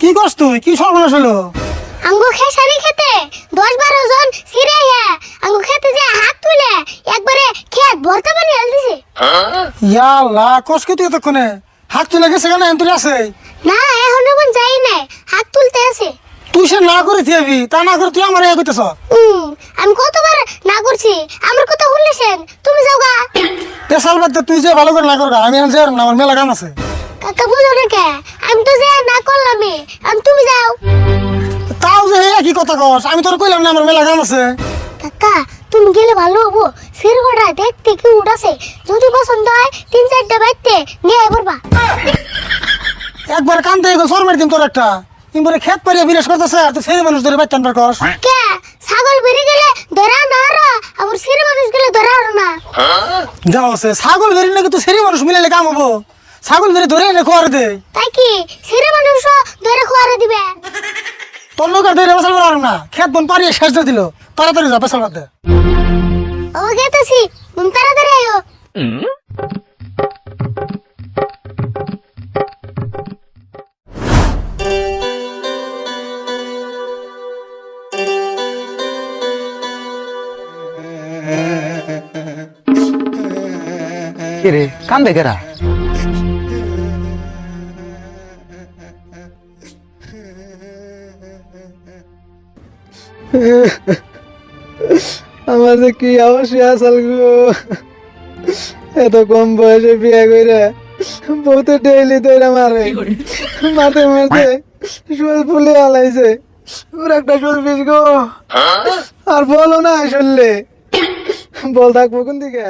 কি করছ তুই? কি সর্বনাশ হলো? আঙ্গু খেসারি খেতে। দশ বারো জন সিরে হ্যাঁ আঙ্গু খেতে যে হাত তুলে একবারে খেত ভর্তা পানি হেল দিছে। ইয়া আল্লাহ কস কি তুই এতক্ষণে? হাত তুলে গেছে কেন? এন্তরি আছে। না এখন এমন যাই নাই। হাত তুলতে আছে। তুই সে না করে থিয়াবি তা না করে তুই আমার করতেছ? উম, আমি কতবার না করছি আমার কথা শুনলেছেন? তুমি যাও গা। পেশাল বাদ তুই যে ভালো করে না করগা আমি আর না আমার মেলা কাম আছে। কাকা বুঝো না কে? আমি তো যে না করলামই আমি তুমি যাও। তাও যে একই কথা কস আমি তোর কইলাম না আমার মেলা কাম আছে। কাকা তুমি গেলে ভালো হব। সিরগড়া দেখতে কি উড়াছে যদি পছন্দ হয় তিন চারটা বাইতে নিয়ে পড়বা একবার কান দিয়ে সর মারি দিম তোর একটা। ইমবারে খেত পারিয়া বিরাজ করতেছে আর তুই সেই মানুষ ধরে বাইতান পার কস। কে? ছাগল বেরিয়ে গেলে ধরা না আর আবার সিরে মানুষ গেলে ধরা আর না। যাও আছে ছাগল বেরি নাকি তুই সেই মানুষ মিলালে কাম হব। ছাগল বেরি ধরে এনে খোয়ার দে। তাই কি? সিরে মানুষ ধরে খোয়ারে দিবে। তোর লোকের ধরে পেশাল পারলাম না। খেত বন পারিয়ে শেষ দিয়ে দিল। তাড়াতাড়ি যা বাদ দে। ও গেতেছি তুমি তাড়াতাড়ি আয়ো। কে রে কান্দে কেরা? আমার যে কি অবশ্যই আসাল গো? এত কম বয়সে বিয়ে করে বউতে ডেইলি তৈরা মারে। মারতে মারতে শোল ফুলে আলাইছে। ওর একটা শোল পিস গো। আর বলো না শুনলে বল থাকব কোন দিকে?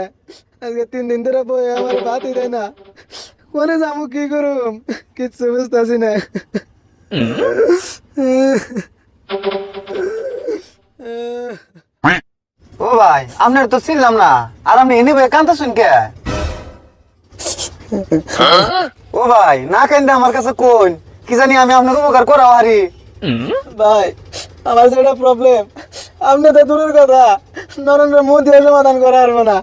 আজকে তিন দিন ধরে বই আমার ভাতই দেয় না। কোনে যাব কি করুম? কিচ্ছু বুঝতেছি না। ও ভাই, আপনার তো চিনলাম না। আর আপনি এনে ভাই কান্দা শুন কে? ও ভাই, না আমার কাছে কোন কি জানি আমি আপনার উপকার হারি। ভাই, আমার প্রবলেম আপনি তো দূরের কথা, নরেন্দ্র মোদী সমাধান করা পারব না।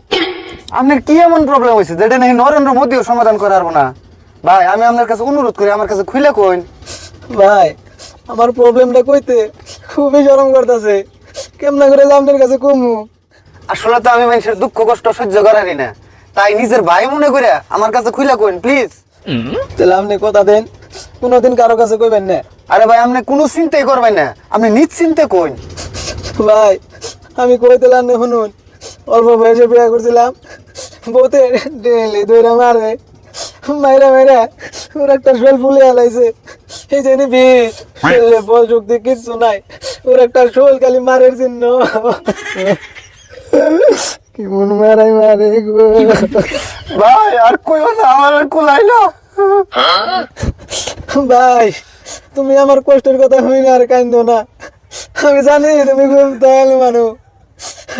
আপনার কি এমন প্রবলেম হয়েছে যেটা নাকি নরেন্দ্র মোদীও সমাধান করার না? ভাই, আমি আপনার কাছে অনুরোধ করি, আমার কাছে খুলে কোন ভাই, আমার প্রবলেমটা কইতে খুবই শরম করতেছে। কেমনা করে আপনার কাছে কমু? আসলে তো আমি মানুষের দুঃখ কষ্ট সহ্য করারই না। তাই নিজের ভাই মনে করে আমার কাছে খুলে কোন প্লিজ তাহলে আপনি কথা দেন কোনোদিন কারও কাছে কইবেন না। আরে ভাই আপনি কোনো চিন্তাই করবেন না। আপনি নিশ্চিন্তে কোন ভাই আমি কইতেলাম না শুনুন। অল্প বয়সে বিয়ে করছিলাম। বউতে ডেলি দইরা মারে। মাইরা মাইরা ওর একটা শোল ফুলে আলাইছে এই যে নিবি বল শক্তি কিচ্ছু নাই। ওর একটা শোল খালি মারের চিহ্ন কেমন মারাই মারে গো। ভাই আর কইও না আমার আর কুলাই না। ভাই তুমি আমার কষ্টের কথা হই না আর কান্দো না। আমি জানি তুমি খুব দয়ালু মানুষ।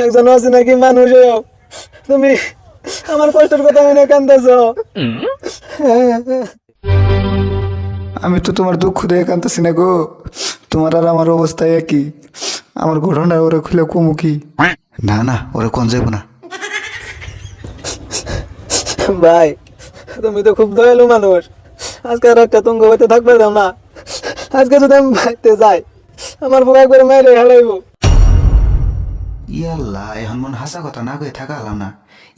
একজন আছে নাকি মানুষ তুমি আমার কষ্টের কথা হইনি কান্দাছ। আমি তো তোমার দুঃখ দেখে কাঁদতেছি না গো। তোমার আর আমার অবস্থা একই। আমার ঘটনা ওরে খুলে কমু কি? না না ওরা কোন যাব না। ভাই তুমি তো খুব দয়ালু মানুষ। আজকে রাতটা তুঙ্গ হইতে থাকবে দাও না আজকে যদি আমি ভাইতে যাই আমার বউ একবার মাইরে হারাইবো ইয়াল্লা এখন মন হাসা কথা না কয়ে থাকা হলাম না।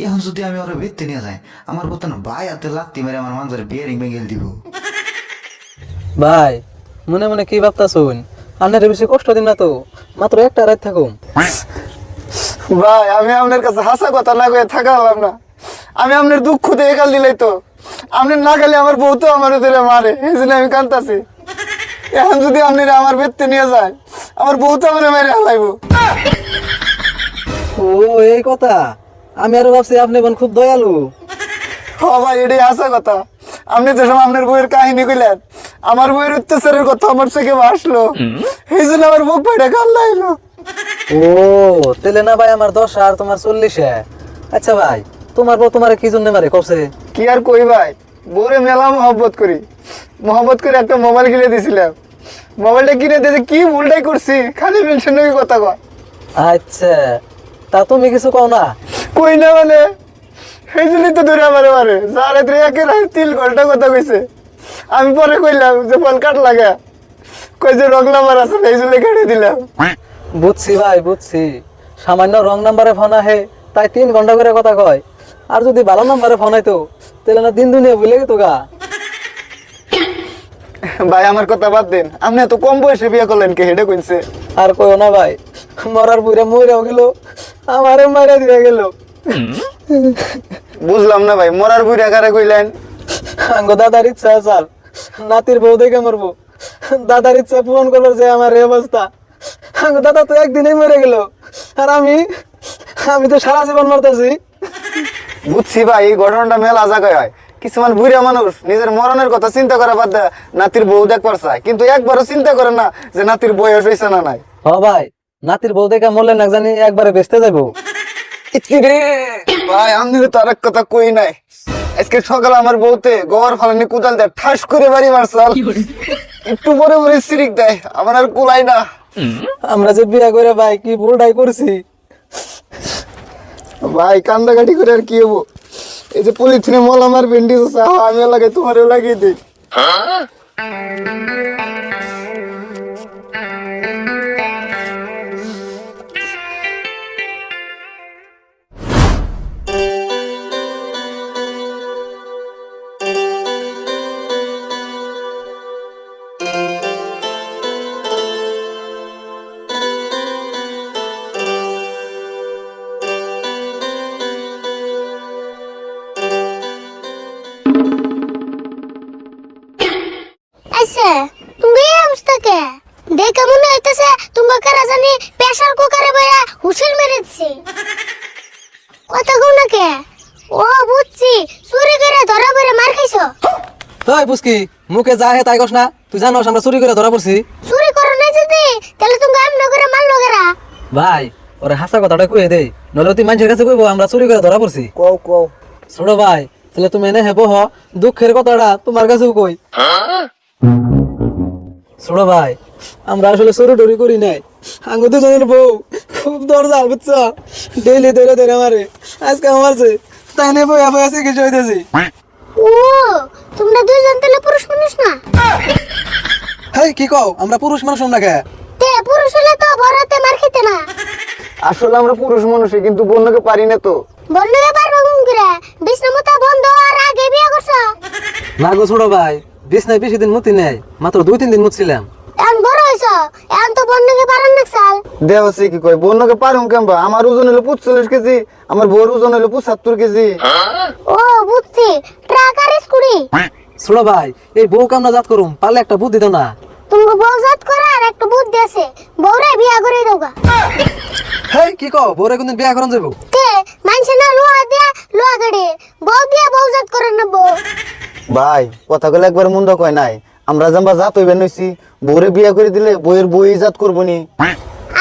এখন যদি আমি ওরা বেরতে নিয়ে যাই আমার বর্তমান ভাই হাতে লাত্তি মেরে আমার মানজারে বিয়ারিং ভেঙে দিব। ভাই মনে মনে কি ভাবতা শুন আপনার বেশি কষ্ট দিন না তো মাত্র একটা রাত থাকুম। ভাই আমি আপনার কাছে হাসা কথা না কয়ে থাকা হলাম না। আমি আপনার দুঃখ দিয়ে গাল দিলাই তো। আপনি না গেলে আমার বউ তো আমার ধরে মারে এই জন্য আমি কান্দাছি এখন যদি আপনি আমার বেদতে নিয়ে যায় আমার বউ তো আমার মেরে হালাইবো ও এই কথা। আমি আরও ভাবছি আপনি বোন খুব দয়ালু। হ ভাই এটাই হাসা কথা। আপনি যে সময় আপনার বইয়ের কাহিনী কইলেন আমার বইয়ের অত্যাচারের কথা আমার চোখে আসলো। এই জন্য আমার বুক ভাইটা কান্না এলো ও তেলে না ভাই আমার দশ আর তোমার চল্লিশে আচ্ছা ভাই তোমার বউ তোমার কি জন্য মারে করছে কি আর কই ভাই বউরে মেলা মহব্বত করি। মহব্বত করে একটা মোবাইল কিনে দিছিলাম। মোবাইলটা কিনে দিতে কি ভুলটাই করছি খালি মেনশন কথা কয়। আচ্ছা তা তুমি কিছু কও না? কই না মানে? সেই জন্যই তো ধরে আমারে মারে। যার এতে একে তিল ঘণ্টা কথা কইছে। আমি পরে কইলাম যে ফল কাট লাগা। কই যে রং নাম্বার আছে এই জন্য কেটে দিলাম। বুঝছি ভাই বুঝছি। সামান্য রং নাম্বারে ফোন আহে তাই তিন ঘণ্টা করে কথা কয়। আর যদি ভালো নাম্বারে ফোন আইতো তাহলে না দিন দুনিয়া ভুলে গেতো গা। ভাই আমার কথা বাদ দেন। আপনি এত কম বয়সে বিয়ে করলেন কে হেডে কইছে। আর কইও না ভাই মরার বুড়া মরেও গেল আমারে মারা দিয়ে গেল। বুঝলাম না ভাই মরার বুড়া কারে কইলেন? আঙ্গ দাদার ইচ্ছা চাল নাতির বউ দেখে মরবো। দাদার ইচ্ছা পূরণ করল যে আমার এই অবস্থা। আঙ্গ দাদা তো একদিনেই মরে গেল। আর আমি আমি তো সারা জীবন মরতেছি। বুঝছি ভাই এই ঘটনাটা মেলা জায়গায় হয়। কিছুমান বুড়া মানুষ নিজের মরণের কথা চিন্তা করা বাদ দেয় নাতির বউ দেখবার চায়। কিন্তু একবারও চিন্তা করে না যে নাতির বয়স হয়েছে না নাই। হ ভাই নাতির বউ দেখে মরলে না জানি একবারে বেচতে যাব ভাই আমি তো আর এক কথা কই নাই। আজকে সকালে আমার বউতে গোবর ফালানি কোদাল দেয় ঠাস করে বাড়ি মারসাল একটু পরে পরে সিরিক দেয় আমার আর কুলাই না। আমরা যে বিয়া করে ভাই কি ভুলটাই করছি? ভাই কান্দাকাটি করে আর কি হব? এই যে পলিথিনে মল আমার ভেন্ডিস আছে আমিও লাগাই তোমারও লাগিয়ে দিই। কারা জানি প্রেসার কুকারে বয়া হুসেল মেরে দিছে কথা কও না কে? ও বুঝছি চুরি করে ধরা পড়ে মার খাইছো? তাই বুঝকি মুখে যা হে তাই কস না তুই জানোস আমরা চুরি করে ধরা পড়ছি। চুরি করো না যদি তাহলে তুমি এমন করে মারলো কেরা? ভাই ওরে হাসা কথাটা কয়ে দে নলে তুই মানুষের কাছে কইবো আমরা চুরি করে ধরা পড়ছি। কও কও। ছোট ভাই তাহলে তুমি এনে হেবো হ দুঃখের কথাটা তোমার কাছেও কই। ছোট ভাই আমরা আসলে চুরি টুরি করি নাই। আঙ্গু দুজনের বউ খুব দরজাল বুঝছ? ডেইলি ধরে ধরে মারে আজকে মারছে তাই নে বই আবার আছে কিছু হইতেছি। ও তোমরা তাহলে পুরুষ মানুষ না? হেই কি কও? আমরা পুরুষ মানুষ না কে? তে পুরুষ হলে তো বড়তে মার খেতে না। আসলে আমরা পুরুষ মানুষই কিন্তু বন্যকে পারি না তো। বন্ধুকে পারব করে? বিষ্ণুমতা বন্ধ আর আগে বিয়ে করছ। না গো ছোট ভাই বিছনায় বেশি দিন মুতি নেই মাত্র দুই তিন দিন মুতছিলাম হয়েছ এখন তো পারেন না সাল দেহ সে কি কয়? বন্যকে পারুম কেমবা? আমার ওজন হলো পঁচল্লিশ কেজি আমার বউর ওজন হলো পঁচাত্তর কেজি। ও বুঝছি। ট্রাক আর স্কুটি? ছোট ভাই এই বউ কামনা জাত করুম পারলে একটা বুদ্ধি দাও না। তুমি বউজাত করে আর একটা বুদ্ধি আছে। বউরে বিয়া করে দেওগা হেই কি কও? বউরে কোনদিন বিয়া করন যাব তে মানছে না লোহা দিয়া লোহা গাড়ি বউ দিয়া বউজাত করে না বউ। ভাই কথাগুলো একবার মন্দ কয় নাই। আমরা জাম্বা জাত হইবেন নইছি। বউরে বিয়া করে দিলে বইয়ের বই জাত করব নি।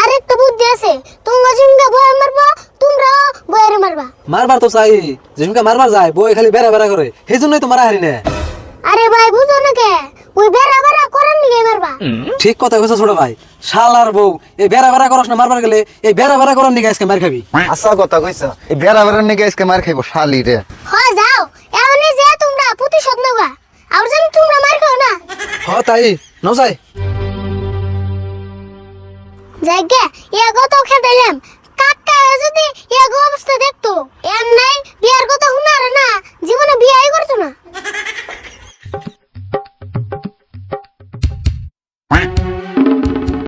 আর একটা বুদ্ধি আছে তোমরা জিমগা বয়ে মারবা তোমরা বয়েরে মারবা। মারবার তো চাই যেসুমকে মারবার যায় বই খালি বেড়া বেড়া করে সেই জন্যই তো মারা হারি না। আরে ভাই বুঝো না কে? ওই বেড়া বেড়া করেন নিগে মারবা? ঠিক কথা কইছো ছোট ভাই শালার বউ এই বেড়া বেড়া করস না মারবার গেলে এই বেড়া বেড়া করার নিগে আজকে মার খাবি? আশা কথা কইছা। এই বেড়া বেড়ার নিকে আজকে মার খাইবো শালি রে। হয় যাও। এমনি যে তোমরা প্রতিশোধ নেওয়া আর যেন তোমরা না হ তাই। ন যাই। জায়গা ইয়াগো তো খেদাইলাম। কাকা যদি ইয়াগো অবস্থা দেখতো এম নাই বিয়ার কথা হুনারে না জীবনে বিয়াই করতো না।